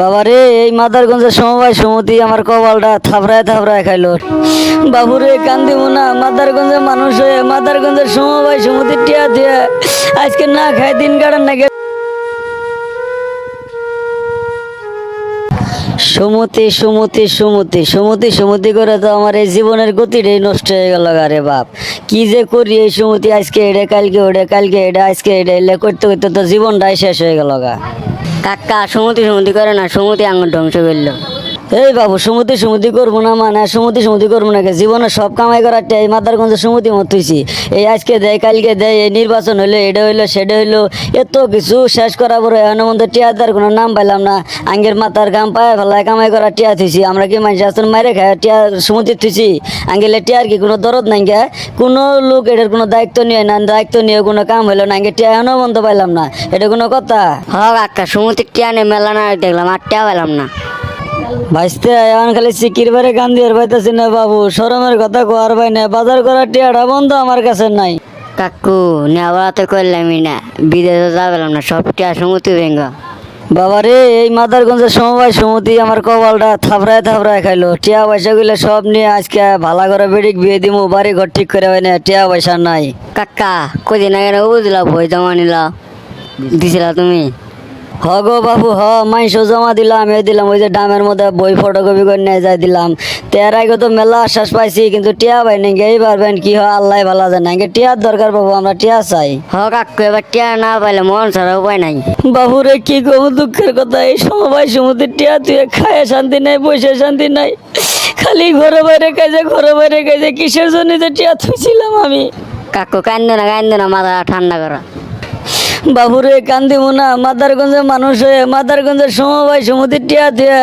বাবারে, এই মাদারগঞ্জের সমবায় সমিতি আমার কপালটা থাবড়ায় থাবড়ায় খাইলো। বাবুরে কান্দিব না মাদারগঞ্জের মানুষ হয়ে মাদারগঞ্জের সমবায় সমিতির টিয়া দিয়ে আজকে না খায় দিন কাটান নাকি? সুমতি সুমতি সুমতি সুমতি সুমতি করে তো আমার এই জীবনের গতিটাই নষ্ট হয়ে গেল আরে বাপ। কি যে করি এই সুমতি আজকে এটা কালকে ওটা কালকে এটা আজকে এটা এলে করতে করতে তো জীবনটাই শেষ হয়ে গেল গা। কাকা সুমতি সুমতি করে না সুমতি আঙুল ধ্বংস করল। এই বাবু, সুমতি সুমতি করব না মানে? সুমতি সুমতি করব না? জীবনে সব কামাই করার এই মাদারগঞ্জে সুমতি মত হইছি। এই আজকে দেয়, কালকে দেয়, এই নির্বাচন হইল, এটা হইল, সেটা হইল, এত কিছু শেষ করার পরে এখন মধ্যে টিয়াদার কোনো নাম পাইলাম না। আঙ্গের মাথার গাম পায়ে ফেলায় কামাই করা টিয়া থুইছি। আমরা কি মানুষ আসুন মাইরে খায় টিয়া সুমতি থুইছি? আঙ্গেলে টিয়ার কি কোনো দরদ নাই গে কোনো লোক এটার কোনো দায়িত্ব নিয়ে না দায়িত্ব নিয়ে কোনো কাম হইল না। আঙ্গে টিয়া এখনও বন্ধ পাইলাম না। এটা কোনো কথা? হ কাকা সুমতি টিয়ানে মেলা না দেখলাম, আর টিয়া পেলাম না। ভাইস্তে এখন খালি সিকির বারে গান দিয়ে পাইতেছি না বাবু। শরমের কথা কোয়ার ভাই না বাজার করার টিয়াটা বন্ধ আমার কাছে নাই। কাকু নেওয়া তো করলামই না বিদেশে যা পেলাম না সব টিয়া সুমতি ভেঙ্গা বাবারে এই মাদারগঞ্জের সমবায় সমিতি আমার কপালটা থাবড়ায় থাবড়ায় খাইলো। টিয়া পয়সা গুলো সব নিয়ে আজকে ভালো করে বেডিক বিয়ে দিমু বাড়ি ঘর ঠিক করে হয় না টিয়া পয়সা নাই। কাকা কদিন আগে বুঝলা বই জমা নিলা। দিছিলা তুমি? হ গো বাবু হ মাইশো জমা দিলাম এ দিলাম ওই যে ডামের মধ্যে বই ফটোকপি করে নিয়ে যাই দিলাম। তের আগে তো মেলা আশ্বাস পাইছি কিন্তু টিয়া পাই নাকি এই পারবেন কি হয় আল্লাহ ভালো জানে। নাকি টিয়ার দরকার বাবু আমরা টিয়া চাই। হ কাকু এবার টিয়া না পাইলে মন ছাড়া উপায় নাই। বাবুরে কি কম দুঃখের কথা এই সমবায় সমুদ্রের টিয়া তুই খায় শান্তি নাই বসে শান্তি নাই। খালি ঘরে বাইরে কাজে ঘরে বাইরে কাজে কিসের জন্য যে টিয়া থুইছিলাম আমি? কাকু কান্দে না কান্দে না মাথা ঠান্ডা করা। বাবুরে কান্দিব না মাদারগঞ্জের মানুষ হয়ে মাদারগঞ্জের সমবায় সমুদ্রের টিয়া দিয়ে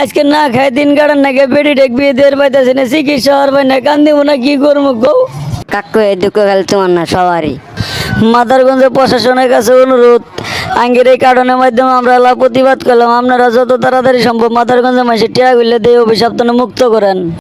আজকে না খায় দিন কাটান নাকি বেডি টেক বিয়ে দিয়ে পাইতেছে না চিকিৎসা হওয়ার পাই না কান্দিব না কি করব গো? কাকু এই দুঃখ খালি তোমার না সবারই। মাদারগঞ্জের প্রশাসনের কাছে অনুরোধ আঙ্গের এই কারণের মাধ্যমে আমরা এলা প্রতিবাদ করলাম আপনারা যত তাড়াতাড়ি সম্ভব মাদারগঞ্জের মাসে টিয়া গুলে দিয়ে অভিশাপ মুক্ত করেন।